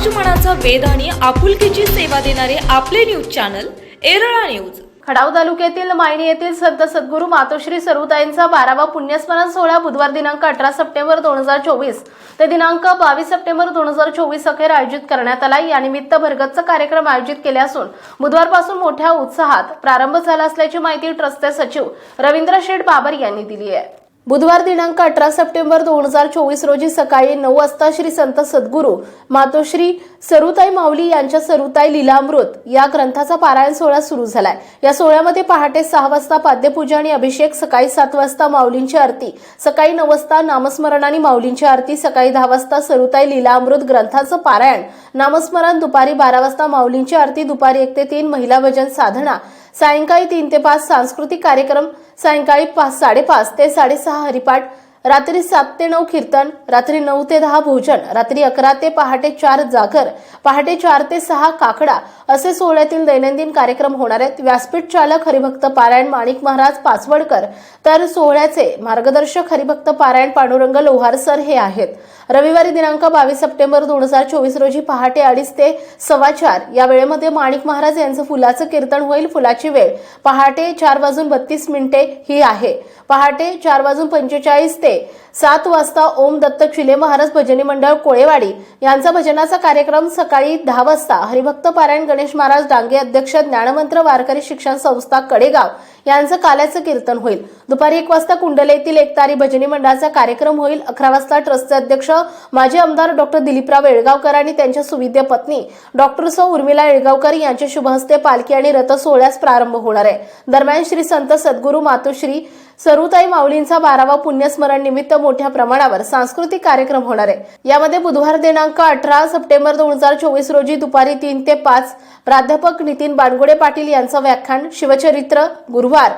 समाजमनाचा वेद आणि आपुलकीची सेवा देणारे आपले news channel Erala news. Khatav तालुक्यातील मायणी येथील संत सद्गुरू मातोश्री सरुताईंचा बारावा पुण्यस्मरण सोहळा बुधवार दिनांक अठरा सप्टेंबर दोन हजार चोवीस ते दिनांक बावीस सप्टेंबर दोन हजार चोवीस अखेर आयोजित करण्यात आला. यानिमित्त भरगतचा कार्यक्रम आयोजित केले असून बुधवारपासून मोठ्या उत्साहात प्रारंभ झाला असल्याची माहिती ट्रस्टचे सचिव रवींद्र शेठ बाबर यांनी दिली आहे. बुधवार दिनांक अठरा सप्टेंबर दोन हजार चोवीस रोजी सकाळी नऊ वाजता श्री संत सद्गुरू मातोश्री सरुताई माऊली यांच्या सरुताई लीलामृत या ग्रंथाचा पारायण सोहळा सुरू झालाय. या सोहळ्यामध्ये पहाटे सहा वाजता पाद्यपूजा आणि अभिषेक सकाळी सात वाजता माऊलींची आरती सकाळी नऊ वाजता नामस्मरण आणि माऊलींची आरती सकाळी दहा वाजता सरुताई लीलामृत ग्रंथाचं पारायण. नामस्मरण दुपारी बारा वाजता माऊलींची आरती दुपारी एक ते तीन महिला भजन साधना सायंकाळी तीन ते पाच सांस्कृतिक कार्यक्रम सायंकाळी पाच साडेपाच ते साडेसहा हरिपाठ रात्री सात ते नऊ कीर्तन रात्री नऊ ते दहा भोजन रात्री अकरा ते पहाटे चार जागर पहाटे चार ते सहा काकडा असे सोहळ्यातील दैनंदिन कार्यक्रम होणार आहेत. व्यासपीठ चालक हरिभक्त पारायण माणिक महाराज पाचवडकर तर सोहळ्याचे मार्गदर्शक हरिभक्त पारायण पांडुरंग लोहार सर हे आहेत. रविवारी दिनांक बावीस सप्टेंबर दोन हजार चोवीस रोजी पहाटे अडीच ते सव्वा चार या वेळेमध्ये माणिक महाराज यांचं फुलाचं कीर्तन होईल. फुलाची वेळ पहाटे चार वाजून बत्तीस मिनिटे ही आहे. पहाटे चार वाजून पंचेचाळीस ते सात वाजता ओम दत्त चिले महाराज भजनी मंडळ कोळेवाडी यांचा भजनाचा कार्यक्रम सकाळी दहा वाजता हरिभक्त पारायण गणेश महाराज डांगे अध्यक्ष ज्ञानमंत्र वारकरी शिक्षण संस्था कडेगाव यांचं काल्याचं कीर्तन होईल. दुपारी एक वाजता कुंडले येथील एकतारी भजनी मंडळाचा कार्यक्रम होईल. अकरा वाजता ट्रस्टचे अध्यक्ष माजी आमदार डॉक्टर दिलीपराव येळगावकर आणि त्यांच्या सुविद्य पत्नी डॉक्टर सौ उर्मिला येळगावकर यांच्या शुभहस्ते पालखी आणि रथ सोहळ्यास प्रारंभ होणार आहे. दरम्यान श्री संत सद्गुरू मातोश्री सरुताई माऊलींचा बारावा पुण्यस्मरण निमित्त मोठ्या प्रमाणावर सांस्कृतिक कार्यक्रम होणार आहे. यामध्ये बुधवार दिनांक अठरा सप्टेंबर दोन हजार चोवीस रोजी दुपारी तीन ते पाच प्राध्यापक नितीन बाणगुडे पाटील यांचं व्याख्यान शिवचरित्र गुरुवार.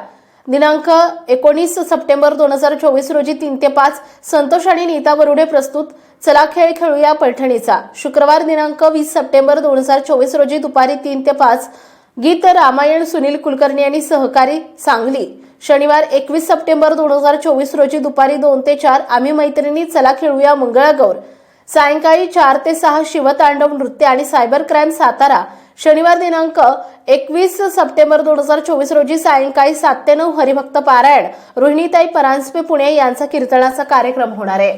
दिनांक एकोणीस सप्टेंबर दोन हजार चोवीस रोजी तीन ते पाच संतोष आणि नीता बरुडे प्रस्तुत चला खेळ खेळूया पैठणीचा. शुक्रवार दिनांक वीस सप्टेंबर दोन हजार चोवीस रोजी दुपारी तीन ते पाच गीत रामायण सुनील कुलकर्णी आणि सहकारी सांगली. शनिवार एकवीस सप्टेंबर दोन हजार चोवीस रोजी दुपारी दोन ते चार आम्ही मैत्रिणी चला खेळूया मंगळागौर. सायंकाळी चार ते सहा शिवतांडव नृत्य आणि सायबर क्राईम सातारा. शनिवार दिनांक एकवीस सप्टेंबर दोन हजार चोवीस रोजी सायंकाळी सात ते नऊ हरिभक्त पारायण. रोहिणीताई परांजपे पुणे यांचा कीर्तनाचा कार्यक्रम होणार आहे.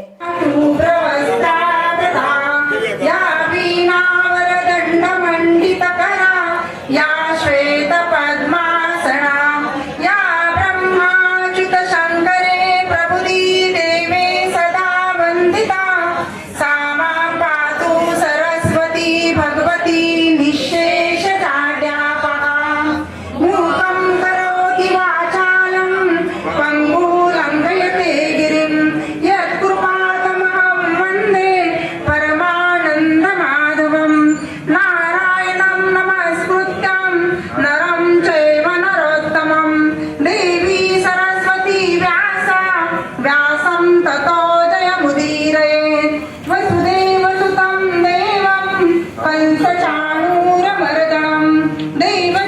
Baby.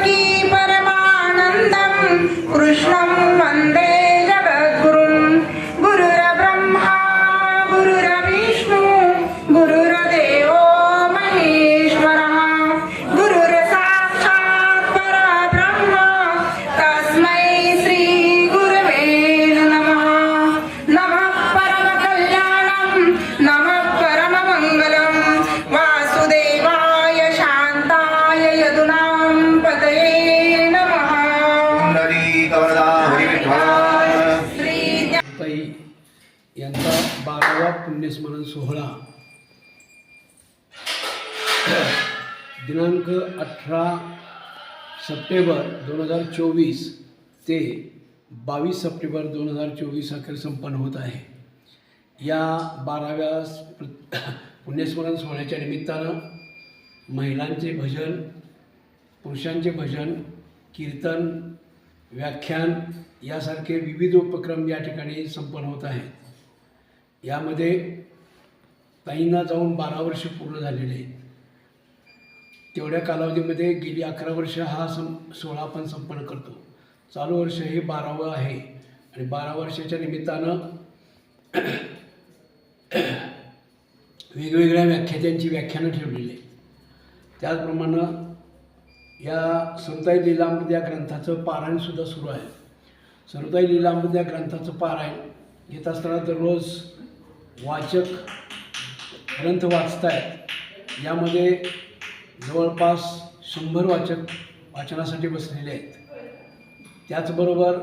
ताई यांचा बारावा पुण्यस्मरण सोहळा. दिनांक अठरा सप्टेंबर दोन हजार चोवीस ते बावीस सप्टेंबर दोन हजार चोवीस अखेर संपन्न होत आहे. या बाराव्या पुण्यस्मरण सोहळ्याच्या निमित्तानं महिलांचे भजन पुरुषांचे भजन कीर्तन व्याख्यान यासारखे विविध उपक्रम या ठिकाणी संपन्न होत आहेत. यामध्ये ताईंना जाऊन बारा वर्ष पूर्ण झालेले आहेत. तेवढ्या कालावधीमध्ये गेली अकरा वर्ष हा सं सोहळा आपण संपन्न करतो. चालू वर्ष हे बारावं आहे आणि बारा वर्षाच्या निमित्तानं वेगवेगळ्या व्याख्यात्यांची व्याख्यानं ठेवलेली आहेत. त्याचप्रमाणे या सरुताई लीलामृत या ग्रंथाचं पारायणसुद्धा सुरू आहे. सरुताई लीलामृत या ग्रंथाचं पारायण घेत असताना दररोज वाचक ग्रंथ वाचतायत. यामध्ये जवळपास शंभर वाचक वाचनासाठी बसलेले आहेत. त्याचबरोबर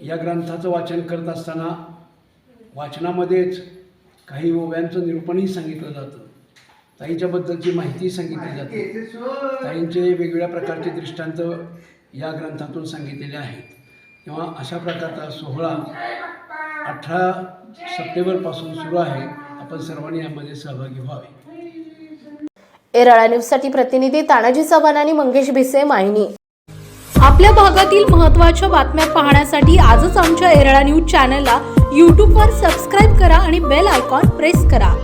या ग्रंथाचं वाचन करत असताना वाचनामध्येच काही ओव्यांचं निरूपणही सांगितलं जातं. ताईच्याबद्दलची माहिती सांगितली जाते. ताईंचे वेगवेगळ्या प्रकारचे दृष्टांत या ग्रंथातून सांगितलेले आहेत. तेव्हा अशा प्रकारचा सोहळा अठरा सप्टेंबरपासून सुरू आहे. आपण सर्वांनी यामध्ये सहभागी व्हावे. एरळा न्यूजसाठी प्रतिनिधी तानाजी चव्हाण आणि मंगेश भिसे मायनी आपल्या भागातील महत्त्वाच्या बातम्या पाहण्यासाठी आजच आमच्या एरळा न्यूज चॅनलला यूट्यूबवर सबस्क्राईब करा आणि बेल आयकॉन प्रेस करा.